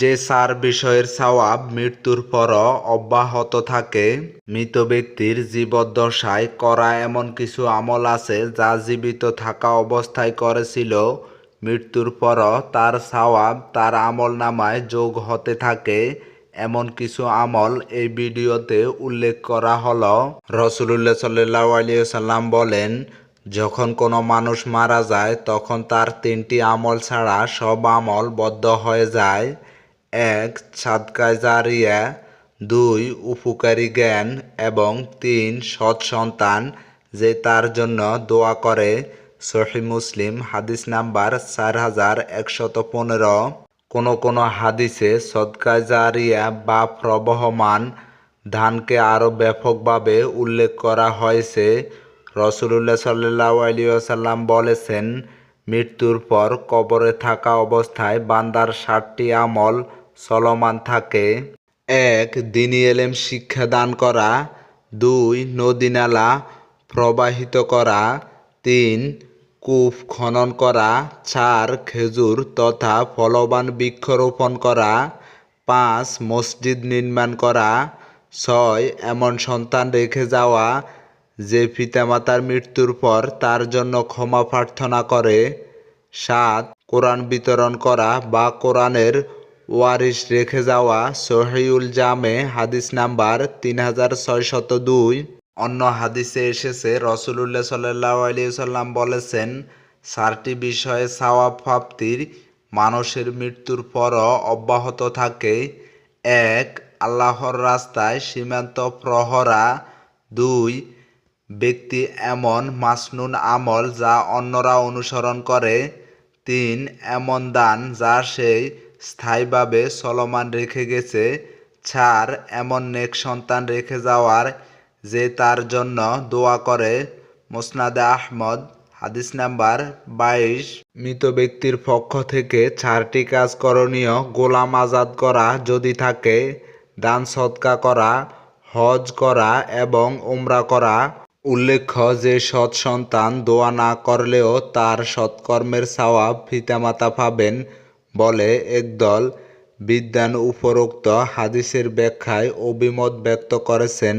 যে চার বিষয়ের সওয়াব মৃত্যুর পরও অব্যাহত থাকে, মৃত ব্যক্তির জীবদ্দশায় করা এমন কিছু আমল আছে যা জীবিত থাকা অবস্থায় করেছিল, মৃত্যুর পরও তার সওয়াব তার আমল নামায় যোগ হতে থাকে। এমন কিছু আমল এই ভিডিওতে উল্লেখ করা হলো। রসুলুল্লাহ সাল্লাহ আলিয়াল্লাম বলেন, যখন কোনো মানুষ মারা যায়, তখন তার তিনটি আমল ছাড়া সব আমল বদ্ধ হয়ে যায়। এক সাদকায় জারিয়া, দুই, উপকারী জ্ঞান এবং তিন, সৎ সন্তান যে তার জন্য দোয়া করে। সহি মুসলিম, হাদিস নাম্বার চার হাজার একশত পনেরো। কোনো কোনো হাদিসে সদকায় জারিয়া বা প্রবহমান ধানকে আরও ব্যাপকভাবে উল্লেখ করা হয়েছে। রসুলুল্লাহ সাল্লাহ আলিয়াল্লাম বলেছেন, মৃত্যুর পর কবরে থাকা অবস্থায় বান্দার ষাটটি আমল চলমান থাকে। এক, দিনী এলেম শিক্ষাদান করা। দুই, নদী নালা প্রবাহিত করা। তিন, কূপ খনন করা। চার, খেজুর তথা ফলবান বৃক্ষরোপণ করা। পাঁচ, মসজিদ নির্মাণ করা। ছয়, এমন সন্তান রেখে যাওয়া, যে পিতামাতার মৃত্যুর পর তার জন্য ক্ষমা প্রার্থনা করে। সাত, কোরআন বিতরণ করা বা কোরআনের ওয়ারিশ রেখে যাওয়া সহিউল জামে হাদিস নাম্বার তিন হাজার ছয়শত দুই। অন্য হাদিসে এসেছে, রসুলুল্লাহ সাল্লাহ আলিয়াল্লাম বলেছেন চারটি বিষয়ে সওয়াব প্রাপ্তির মানুষের মৃত্যুর পরও অব্যাহত থাকে। এক, আল্লাহর রাস্তায় সীমান্ত প্রহরা। দুই, ব্যক্তি এমন মাসনুন আমল যা অন্যরা অনুসরণ করে। তিন, এমন দান যা সেই স্থায়ীভাবে চলমান রেখে গেছে। চার এমন নেক সন্তান রেখে যাওয়ার যে তার জন্য দোয়া করে মোসনাদে আহমদ, হাদিস নাম্বার বাইশ। মৃত ব্যক্তির পক্ষ থেকে চারটি কাজ করণীয় গোলাম আজাদ করা যদি থাকে, দান সৎকা করা, হজ করা এবং উমরা করা। উল্লেখ্য যে সৎ সন্তান দোয়া না করলেও তার সৎকর্মের সওয়াব পিতামাতা পাবেন বলে একদল বিদ্বান উপরোক্ত হাদিসের ব্যাখ্যায় অভিমত ব্যক্ত করেছেন।